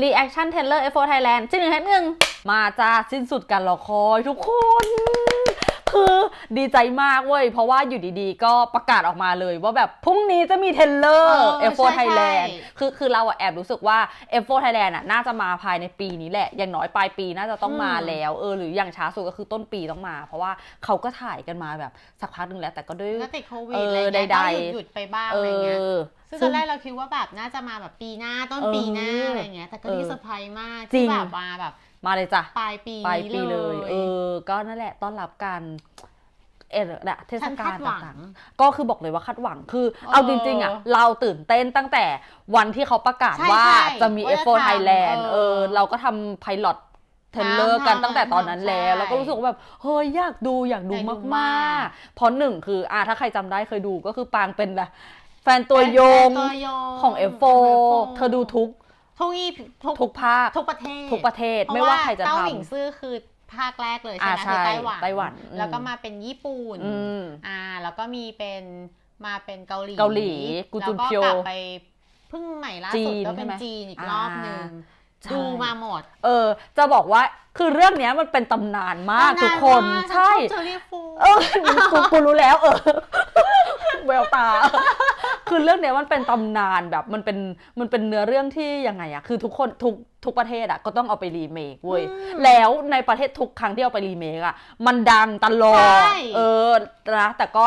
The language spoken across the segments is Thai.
รีแอคชั่นเทเลอร์ F4 Thailand ชิ้นหนึ่งแฮหนึ่งมาจ้าสิ้นสุดการรอคอยทุกคน คือดีใจมากเว้ย เพราะว่าอยู่ดีๆ ก็ประกาศออกมาเลยว่าแบบพรุ่งนี้จะมีเทเลอร์เออ F4 ใช่ Thailand ใช่คือคือเราอะแอบรู้สึกว่า F4 Thailand อะน่าจะมาภายในปีนี้แหละ อย่างน้อยปลายปีน่าจะต้องมาอืมแล้วเออหรืออย่างช้าสุดก็คือต้นปีต้องมา เพราะว่าเขาก็ถ่ายกันมาแบบสักพักหนึงแล้วแต่ก็ด้วยก็ติดโควิดเอออะไรเงี้ยใดก็ๆหยุดหยุดไปบ้างเออะไรเงี้ยอซึ่งตอนแรกเราคิดว่าแบบน่าจะมาแบบปีหน้าต้นเออปีหน้าอะไรเงี้ยแต่ก็นี่เออเซอร์ไพรส์มากจริที่งแบบมาแบบ มาเลยจ้ะปลายปีปลายปีนี้เลย เออ ก็นั่นแหละต้อนรับการเออน่ะเทศฉันกาคาลดหวังต่างๆ ก็คือบอกเลยว่าคาดหวังคือเออเอาจริง ๆอะเราตื่นเต้นตั้งแต่วันที่เขาประกาศใช่ว่าใช่จะมีว่าจะ F4 ทำ Thailand เออเออ เราก็ทำไพลอตเทเลอร์ทำกันทำตั้งแต่ตอนนั้นทำแล้วใช่แล้วก็รู้สึกว่าแบบเฮ้ยอยากดูอยากดูอยากดูมากมากๆเพราะหนึ่งคืออะถ้าใครจำได้เคยดูก็คือปางเป็นนะแฟนตัวยงตัวยงของ F4 เธอดูทุก ทุกอีทุกทุกภาคทุกประเทศทุกประเทศเพราไม่ว่าใครจะเต้าทำหลิงซื่อคือภาคแรกเลยใช่อ่าไหมใช่คือไต้หวันไต้หวันอืมแล้วก็มาเป็นญี่ปุ่นอืมอ่าแล้วก็มีเป็นมาเป็นเกาหลีเกาหลีกูจุนแล้วเพียวกลับไปเพิ่งใหม่ล่าสุดจีนก็เป็นใช่ไหมจีนอีกอ่ารอบหนึ่งใช่ดูมาหมด เออ จะบอกว่าคือเรื่องเนี้ยมันเป็นตำนานมากทุกคนนานมากใช่ฉันชอบเจอรี่ฟูเออกูกูรู้แล้วเออแววตา คือเรื่องเนี้ยมันเป็นตำนานแบบมันเป็นมันเป็นเนื้อเรื่องที่ยังไงอะคือทุกคนทุกทุกประเทศอะก็ต้องเอาไปรีเมคเว้ยแล้วในประเทศทุกครั้งที่เอาไปรีเมคอะมันดังตลอดใช่ เออนะแต่ก็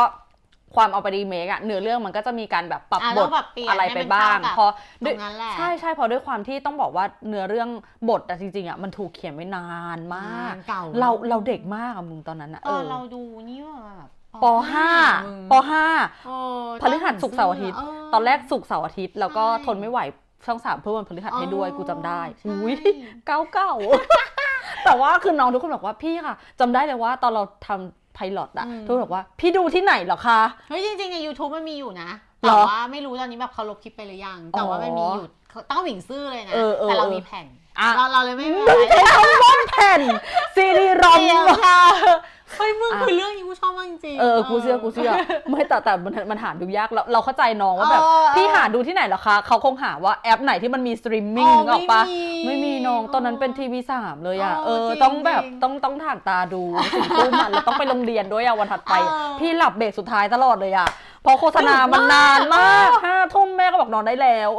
ความเอาไปรีเมคอะเนื้อเรื่องมันก็จะมีการแบบปรับอะบแล้ทวแบบเปลี่ยนอะไรให้ไปมันบ้างเข้ากับเพราะตด้รวยงนั้นแหละ ใช่ใช่เพราะด้วยความที่ต้องบอกว่าเนื้อเรื่องบทอะจริงๆอะมันถูกเขียนไว้นานมาก เก่าเราเราเด็กมากอะมึงตอนนั้นอะเออเราดูนี่ว่าแบบ ปห้ามึงปห้าเออพฤหัสศุกร์เสาร์อาทิตย์เตอนแรกศุกร์เสาร์อาทิตย์แล้วก็ใช่ทนไม่ไหวช่องสามเพื่อวันพฤหัสให้ด้วยอ๋อกูจำได้ใช่อุ้ยเก้าเก้าแต่ว่าคือน้องทุกคนบอกว่าพี่ค่ะจำได้เลยว่าตอนเราทำไพลอตอะอืมทุกคนบอกว่าพี่ดูที่ไหนเหรอคะเฮ้ยจริงๆใน YouTube มันมีอยู่นะเหรแต่อว่าไม่รู้ตอนนี้แบบเขาลบคลิปไปหรือยัง แต่ว่ามันมีอยู่เต้าหวิงซื่อเลยนะเออเออแต่เราเออมีแผ่นอะเราเราเลยไม่เป็นมึงไรใช้คำว่าแผ่นซีรีรอมเดียวค่ะ เฮ้ยมึงคือเรื่องนี้กูชอบมากจริงๆ เออกูเชื่อกูเชื่อไม่แต่แต่มันมันหาดูยากเราเราเข้าใจน้องว่าแบบเออพี่หาดูที่ไหนเหรอคะเขาคงหาว่าแอปไหนที่มันมีสตรีมมิ่งอ๋อนึกออกปะไม่มีไม่มีน้องตอนนั้นเป็นทีวีสามเลยอะเอเอออจริงต้องแบบจริงต้องต้องถ่านตาดูถึงตู้มันแล้วต้องไปโรงเรียนด้วยอะวันถัดไปอะเออพี่หลับเบรกสุดท้ายตลอดเลยอะเพราะโฆษณามันนานมากห้าทุ่มแม่ก็บอกนอนได้แล้ว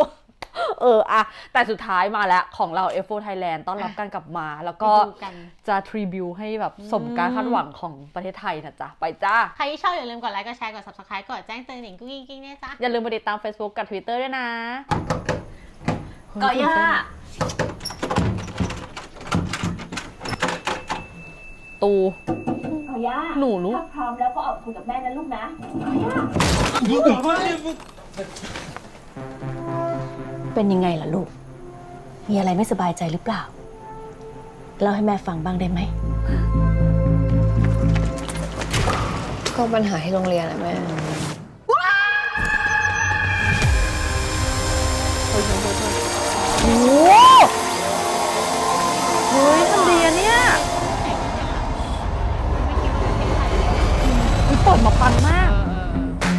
เอออะแต่สุดท้ายมาแล้วของเรา F4 Thailand ต้อนรับการกลับมา แล้วไปก็ดูกัน จะทริบิวให้แบบสมการคาดหวังของประเทศไทยนะจ๊ะ ไปจ้า ใครที่ชอบอย่าลืมกดไลค์ กดแชร์ กด subscribe กดแจ้งเตือนหนิงกุ้งกิ้งกิ้งเนี่ยจ้ะอย่าลืมไปติดตาม Facebook กับ Twitter ด้วยนะก็ย่าตูก็ย่าหนูรู้ถ้าพร้อมแล้วก็ออกคุยกับแม่นะลูกนะก็ย่า เป็นยังไงล่ะลูก มีอะไรไม่สบายใจหรือเปล่า เล่าให้แม่ฟังบ้างได้ไหม ก็ปัญหาที่โรงเรียนอะแม่โอ้โหเฮ้ยทำดีอะเนี่ยอุ๊ยเปิดมาปังมาก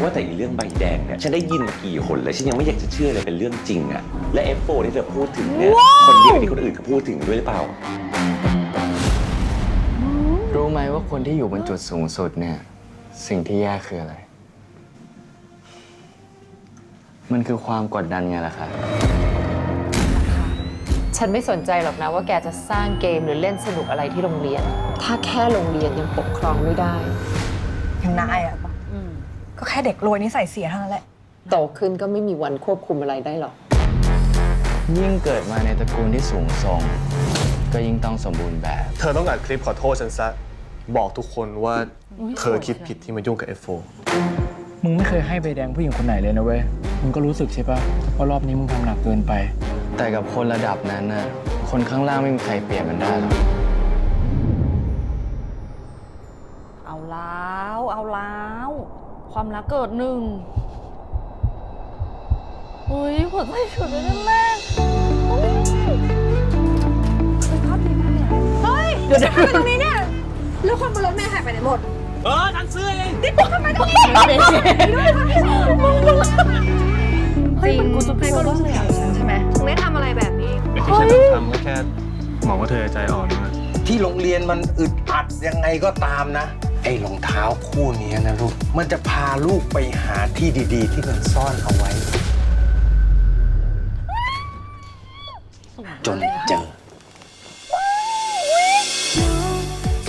ว่าแต่อีเรื่องใบแดงเนี่ยฉันได้ยินมากี่หนแล้วฉันยังไม่อยากจะเชื่อเลยเป็นเรื่องจริงอะและ F4 ที่เธอพูดถึงเนี่ยคนเดียวกับที่คนอื่นเขาพูดถึงด้วยหรือเปล่า รู้ไหมว่าคนที่อยู่บนจุดสูงสุดเนี่ย สิ่งที่แย่คืออะไร มันคือความกดดันไงล่ะครับฉันไม่สนใจหรอกนะว่าแกจะสร้างเกมหรือเล่นสนุกอะไรที่โรงเรียน ถ้าแค่โรงเรียนยังปกครองไม่ได้ อย่างนายอะ ก็แค่เด็กรวยนิสัยเสียเท่านั้นแหละ โตขึ้นก็ไม่มีวันควบคุมอะไรได้หรอก ยิ่งเกิดมาในตระกูลที่สูงส่ง ก็ยิ่งต้องสมบูรณ์แบบ เธอต้องอัดคลิปขอโทษฉันซะ บอกทุกคนว่าเธอคิดผิดที่มายุ่งกับ F4 มึงไม่เคยให้ใบแดงผู้หญิงคนไหนเลยนะเว้ย มึงก็รู้สึกใช่ปะว่ารอบนี้มึงทำหนักเกินไป แต่กับคนระดับนั้นน่ะ คนข้างล่างไม่มีใครเปลี่ยนมันได้หรอก ความรักเกิดหนึ่งเฮ้ยหัวใจฉุดเลยนั่นแม่เฮ้ยเฮ้ยภาพดีมากเลยอะเฮ้ยเดี๋ยวเดี๋ยวตรงนี้เนี่ย แล้วคนบนรถแม่หายไปไหนหมด เออทันซื้อเองนี่ปุ๊กทำไมตรงนี้เฮ้ยมันกูจะโพสต์เลยอะใช่ไหมถึงได้ทำอะไรแบบนี้ไม่ใช่ที่ฉันต้องทำก็แค่หวังว่าเธอใจอ่อนนะที่โรงเรียนมันอึดอัดยังไงก็ตามนะ ไอ้รองเท้าคู่นี้นะลูก มันจะพาลูกไปหาที่ดีๆ ที่มันซ่อนเอาไว้ จนเจอ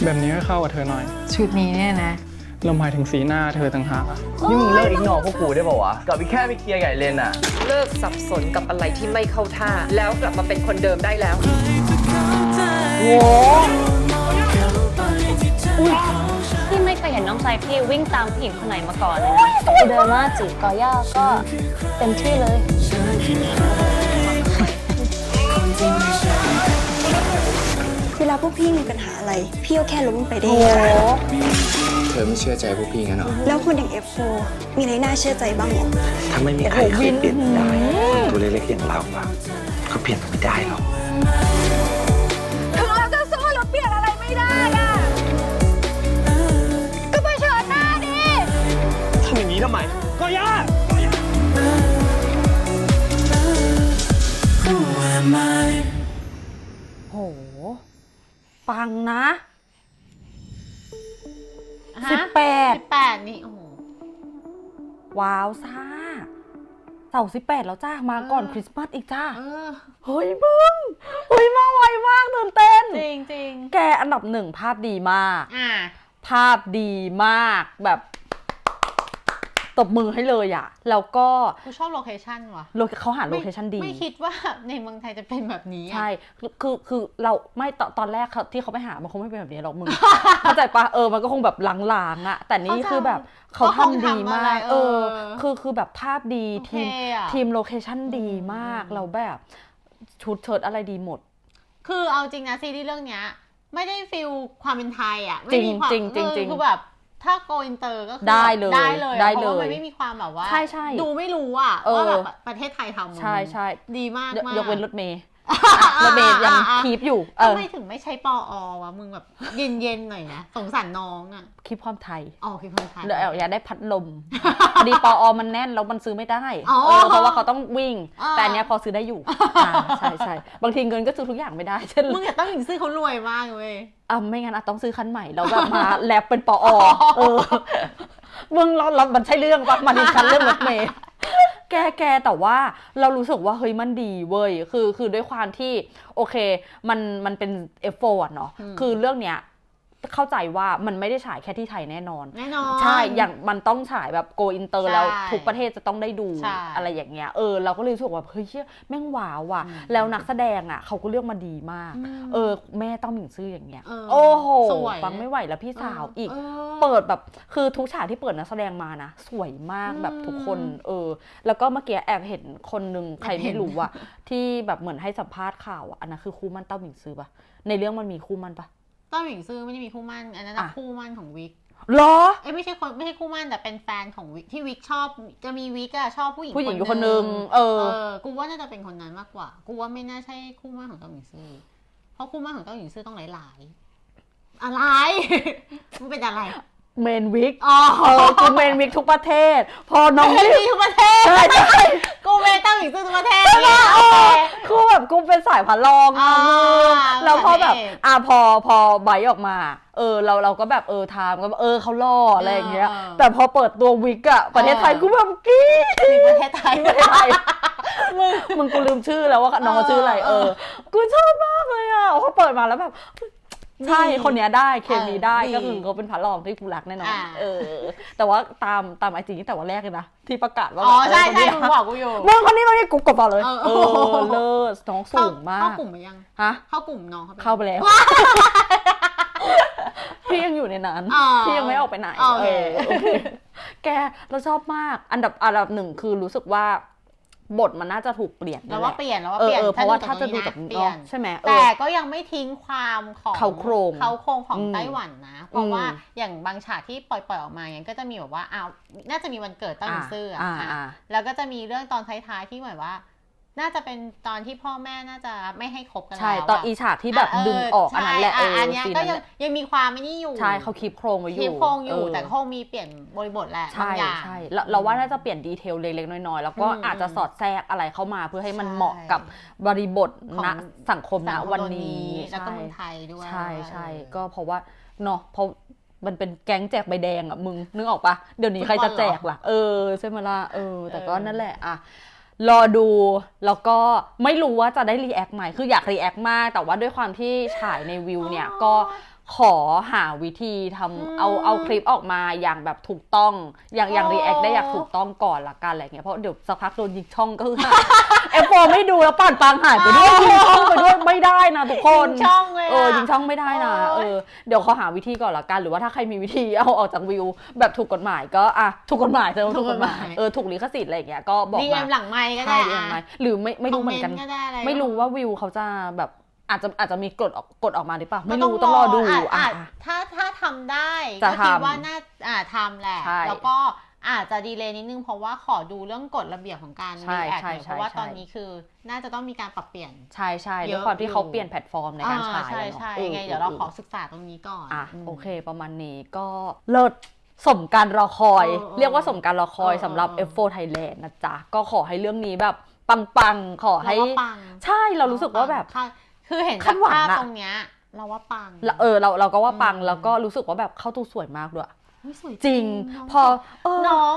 แบบนี้ก็เข้ากับเธอหน่อย ชุดนี้เนี่ยนะ เราหมายถึงสีหน้าเธอต่างหากอะนี่มึงเลิกอิกนอพวกกูได้ป่าวะกลับไปแค่ไปเคลียร์ไก่เลนอะเลิกสับสนกับอะไรที่ไม่เข้าท่า แล้วกลับมาเป็นคนเดิมได้แล้วพี่ ไม่เคยเห็นน้องชายพี่วิ่งตามผู้หญิงคนไหนมาก่อนเลยนะเดินมาจีบกอย่าก็เต็มที่เลย เวลาพวกพี่มีปัญหาอะไร พี่ก็แค่ล้มลงไปได้ เธอไม่เชื่อใจพวกพี่งั้นเหรอ แล้วคนอย่าง F4 มีอะไรน่าเชื่อใจบ้างหรอถ้าไม่มีใครเคยเปลี่ยนได้ ตัวเล็กๆอย่างเราอะก็เปลี่ยนไม่ได้หรอก โห ปังนะฮะสิบแปดสิบแปดนี่ โอ้โห ว้าวซ่าเสาสิบแปดแล้วจ้า มาก่อนเออ คริสต์มาสอีกจ้า เออ เฮ้ยมึง เฮ้ยมาไวมากตื่นเต้น จริงจริงแกอันดับหนึ่งภาพดีมากอ่า ภาพดีมากแบบ ตบมือให้เลยอะแล้วก็กูชอบโลเคชั่นว่ะโลเขาหาโลเคชั่นดี ไม่คิดว่าในเมืองไทยจะเป็นแบบนี้อะใช่คือคือคือเราไม่ตอนตอนแรกเขาที่เขาไปหา มันคงไม่เป็นแบบนี้หรอกมึง เข้าใจปะเออ มันก็คงแบบลางๆอะแต่นี่คือแบบเขาทำดีมาก เออ คือคือแบบภาพดีโอเคทีมอะทีมโลเคชั่นดีมากอืมเราแบบชุดเชิดอะไรดีหมด คือเอาจริงนะซีรีส์เรื่องเนี้ยไม่ได้ฟิลความเป็นไทยอะจริไม่งมีความจริงจริงเออจริงคือแบบ ถ้าโกอินเตอร์ก็คือได้เลยได้เลยอะได้เพราะว่าเลยมันไม่มีความแบบว่า ใช่ใช่ดูไม่รู้อะเออ ว่าแบบประเทศไทยทำใช่ใช่ดีมากยกมาก ยกเว้นรถเมย์อะ รถเมย์ยังอะอะคีปอยู่ เออทำไมถึงไม่ใช้ปออวะ มึงแบบเย็นเย็นๆหน่อยนะ สงสารน้องอะคีปความไทย อ๋อคือคนไทยเดี๋ยวอยากได้พัดลมพอดีปออมันแน่นแล้วมันซื้อไม่ได้อ๋อเออเพราะว่าเขาต้องวิ่งอ่าแต่อันเนี้ยพอซื้อได้อยู่อ่าใช่ใช่บางทีเงินก็ซื้อทุกอย่างไม่ได้เช่นมึงอย่าต้องหญิงซื้อเขารวยมากเว้ยอะไม่งั้นอาจต้องซื้อคันใหม่แล้วแบบมาแลบเป็นปออเออมึงเราเรามันใช่เรื่องปะมันดิฉันเรื่องรถเมย์ แกแกแต่ว่าเรารู้สึกว่าเฮ้ยมันดีเว้ยคือคือด้วยความที่โอเคมันมันเป็น F4 อะเนาะอืมคือเรื่องเนี้ย เข้าใจว่ามันไม่ได้ฉายแค่ที่ไทยแน่นอน แน่นอน ใช่ อย่างมันต้องฉายแบบโกอินเตอร์ใช่แล้ว ทุกประเทศจะต้องได้ดูใช่อะไรอย่างเงี้ย เออเราก็เลยรู้สึกว่าเฮ้ยเชี่ยแม่งว้าวว่ะอืมแล้วนักแสดงอะเขาก็เลือกมาดีมาก อืมเออ แม่ต้องหมิงซื่ออย่างเงี้ย เออโอ้โหสวย ฟังไม่ไหวแล้วพี่สาวอีก เเปิดแบบคือทุกฉากที่เปิดนักแสดงมานะ สวยมากอืมแบบทุกคน เออ แล้วก็เมื่อกี้แอบเห็นคนหนึ่งใครแอบเห็ไม่นรู้อะที่แบบเหมือนให้สัมภาษณ์ข่าวอะอันนั้นคือคู่มั่นเต้าหมิงซื่อปะในเรื่องมันมีคู่มั่นปะ ต้าหมิงซื่อไม่ได้มีคู่มั่นอันนั้นน่ะอะ คู่มั่นของวิกเหรอ เอ้ยไม่ใช่คนไม่ใช่คู่มั่นแต่เป็นแฟนของวิกที่วิกชอบจะมีวิกอะชอบผู้หญิงผู้หญิงอยู่คนนึงเออเออกูว่าน่าจะเป็นคนนั้นมากกว่า กูว่าไม่น่าใช่คู่มั่นของเต้าหมิงซื่อเพราะคู่มั่นของเต้าหมิงซื่อต้องหลายๆอะไร มันเป็นอะไรเมนวิกอ๋อเออกูเมนวิกทุกประเทศ พอน้องไม่วิกมีทุกประเทศ ใช่ใช่ กูเมนเต้าหมิงซื่อทุกประเทศใช่ปะ โอเอเคอคือแบบกูเป็นสายพันลองอ่า แล้วพอแบบสายเอกอะพอพอไบร์ทออกมา เออเราเราก็แบบเออทามก็แบบเออเขาล่ออะไรอย่างเงี้ยเออแต่พอเปิดตัววิกอะประเทศไทยเออกูแบบกรี๊ดมีประเทศไทยประเทศไทยมึงมึงกูลืมชื่อแล้วว่าน้องเขาชื่ออะไรเออ กูชอบมากเลยอะพอเปิดมาแล้วแบบ ใช่คนเนี้ยได้เคมีได้เออดีก็คือเขาเป็นพระรองที่กูรักแน่นอนอ่าเออ แต่ว่าตามตามไอจีนี่แต่ว่าแรกเลยนะที่ประกาศว่าอ๋อแบบใช่เออใช่คนมึนี้งบอกกูอยู่มึงคนนี้คนนี้กูกดต่อเลยเออเออเลิศน้องสูงมาเข้ากกลุ่มไปยังฮะเข้ากลุ่มน้องเขาไปยังเข้าไปแล้วพี่ยังอยู่ในนั้นอ๋อพี่ยังไม่ออกไปไหนโอเคเออโอเคแกเราชอบมากอันดับอันดับหนึ่งคือรู้สึกว่า บทมันน่าจะถูกเปลี่ยนแล้วว่าแหะเปลี่ยนแล้วว่าเอเปอลี่ยนเออเพราะว่าถ้าจะดูนี้กับนะเปลี่ยนเนาะใช่ไหมเอแต่อก็ยังไม่ทิ้งความของเขาโครงเขาโครงของอืมไต้หวันนะ เพราะว่าอืมอย่างบางฉากที่ปล่อยๆออกมาอย่างก็จะมีแบบว่าอ้าวน่าจะมีวันเกิดเต้าหมิงซื่ออะอ่าอะอ่าแล้วก็จะมีเรื่องตอนท้ายๆที่เหมือนว่า น่าจะเป็นตอนที่พ่อแม่น่าจะไม่ให้คบกันแล้วใช่ตอนอีฉากที่แบบะดึงออกอันนั้นแหละใช่เอออันเนี้ยซีนก็นั้นยังแหละยังมีความไม่นี่อยู่ใช่เขาคีบโครงไว้อคลิยู่ปโครงอยู่เแต่คงมีเปลี่ยนบริบทแหละบาใช่งอย่างใช่เราเราว่าน่าจะเปลี่ยนดีเทลเล็กๆน้อยๆแล้วก็อืมอาจจะสอดแทรกอะไรเข้ามาเพื่อให้มันใช่เหมาะกับบริบทของณสังคมณสังคมวันนี้แล้วก็เมืองไทยด้วยใช่ใช่เออก็เพราะว่าเนาะเพราะมันเป็นแก๊งแจกใบแดงอะมึงนึกออกปะเดี๋ยวนี้ใครจะแจกล่ะเออใช่ไหมล่ะเออ แต่ก็เออนั่นแหละอะ รอดูแล้วก็ไม่รู้ว่าจะได้รีแอคไหมคืออยากรีแอคมาก แต่ว่าด้วยความที่ฉายในวิวเนี่ยก็ขอหาวิธีทำเอาเอาคลิปออกมาอย่างแบบถูกต้อง อย่างอย่างรีแอคได้อย่างถูกต้องก่อนละกันอะไรเงี้ยเพราะเดี๋ยวสักพักโดนยิงช่องก็คือเอฟโฟไม่ดูแล้วปั่นปางหายไปด้วยยิงช่องไปด้วยไม่ได้นะทุกคน ยิงช่องเลยอะเออยิงช่องไม่ได้นะโอ๊เอย อเดี๋ยวเขาหาวิธีก่อนละกัน หรือว่าถ้าใครมีวิธีเอาออกจากวิว แบบถูกกฎหมายก็อะถูกกฎหมายจะถูกกฎหมาย เออถูกลิขสิทธิ์อะไรอย่างเงี้ยก็บอกดีมาเอ็มหลังไมค์ก็ได้ใช่ดีเอ็มไหมหรือไม่ไม่รู้เหมือนกันคอเมนต์ก็ได้อะไร ไม่รู้ว่าวิวเขาจะแบบ อาจจะอาจจะมีกฎออกกฎออกมาหรือเปล่าไม่ก็รู้ต้องรอดูะอะะถ้าถ้าทำได้จะก็คิดทำว่าน่าอ่าทำแหละใช่แล้วก็อาจจะดีเลย์นิดนึงเพราะว่าขอดูเรื่องกฎระเบียบของการใช่รีแอคใช่หน่อยใช่เพราะว่าใช่ตอนนี้คือน่าจะต้องมีการปรับเปลี่ยนใช่ใช่เยด้วยอะความที่เขาอยู่เปลี่ยนแพลตฟอร์มในการอ่ฉายใช่อะเนาะใช่ออยังไงเดี๋ยวเราออขอศึกษาตรงนี้ก่อนอะมโอเค ประมาณนี้ก็เลิศสมการรอคอยเออเออเรียกว่าสมการรอคอยเออสำหรับเออ F4 Thailand นะจ๊ะ ก็ขอให้เรื่องนี้แบบปังๆ ขอให้เราว่าปังใช่เรารู้สึกว่าแบบ ค่ะคือเห็นคาจากดหวังภาพอะตรงเนี้ย เราว่าปังเราเออเราเราก็ว่าปังอืมแล้วก็รู้สึกว่าแบบเข้าตัวสวยมากด้วยเฮ้ยสวยจริงน้องพอเออน้อง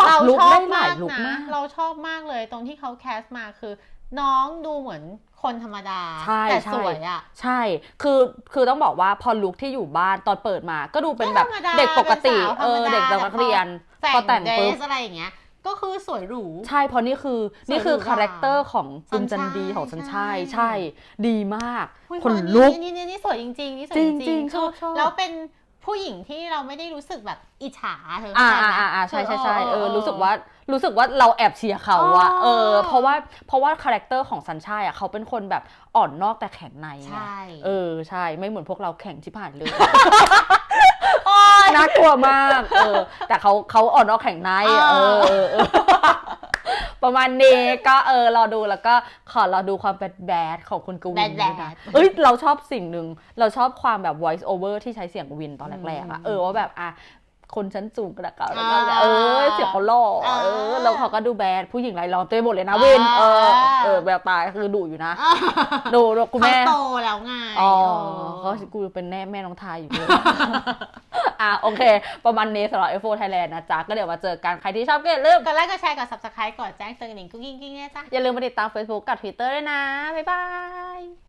ปรับเราลุคชอบได้หลามายกลุคนะมากเราชอบมากเลยตรงที่เขาแคสมาคือ น้องดูเหมือนคนธรรมดาใช่แต่ใช่สวยอะใช่คือคือต้องบอกว่าพอลุคที่อยู่บ้านตอนเปิดมา ก็ดูเป็นแบบธรรมดาเด็กปกติเป็นสาวเออธรรมดาเด็กนักเรียนแต่พอแต่แต่งงเดรปุ๊บสอะไรอย่างเงี้ย ก็คือสวยหรู ใช่เพราะนี่คือนี่คือสวยหรูคาแรคเตอร์ของสัคุญณชาติจันดีของสัญชัยใช่ใช่ ดีมากอุ๊ยคนอัลุกนี่นี่นี่สวยจริงๆนี่สวยจจริริงงจริงๆชอบชอบแล้วเป็นผู้หญิงที่เราไม่ได้รู้สึกแบบอิจฉาเธออ่าเข้าใจอ่าไหมอ่าใช่ใช่ใช่คือเออรู้สึกว่ารู้สึกว่าเราแอบเชียร์เขาอะอ๋อเออ เพราะว่าเพราะว่าคาแรคเตอร์ของสัญชัยอะเขาเป็นคนแบบอ่อนนอกแต่แข็งในไงใช่เออใช่ไม่เหมือนพวกเราแข็งชิบหายเลย น่ากลัวมากเออแต่เขาเขาอ่อนนอกแข็งในเออเออเออ ประมาณนี้ก็เออรอดูแล้วก็ขอรอดูความแบดแบดของคุณกวินแบดด้วยแบนะดเอ้ยเราชอบสิ่งหนึ่งเราชอบความแบบ voice over ที่ใช้เสียงวินตอนแรกๆอะเออว่าแบบอะ คนชั้นสูงกระเกาแล้วก็อ่าเออเสียงเขาหล่อเอออ่าแล้วเขาก็ดูแบดผู้หญิงไรร้องเต้นหมดเลยนะวินเอออ่าเออแบบตายคือดุอยู่นะดูดูคุณเขาแม่โตแล้วไงอ๋อเออเขากูเป็นแม่แม่น้องทายอยู่ด้วยอะโอเค ประมาณนี้สำหรับ F4 Thailand นะจ๊ะ ก็เดี๋ยวมาเจอกัน ใครที่ชอบก็อย่าลืมกดไลค์กดแชร์กด subscribe กดแจ้งเตือนกระดิ่งกุ้งกิ้งกิ้งเนี่ยจ้ะอย่าลืมมาติดตาม Facebook กับ Twitter ด้วยนะ บ๊ายบาย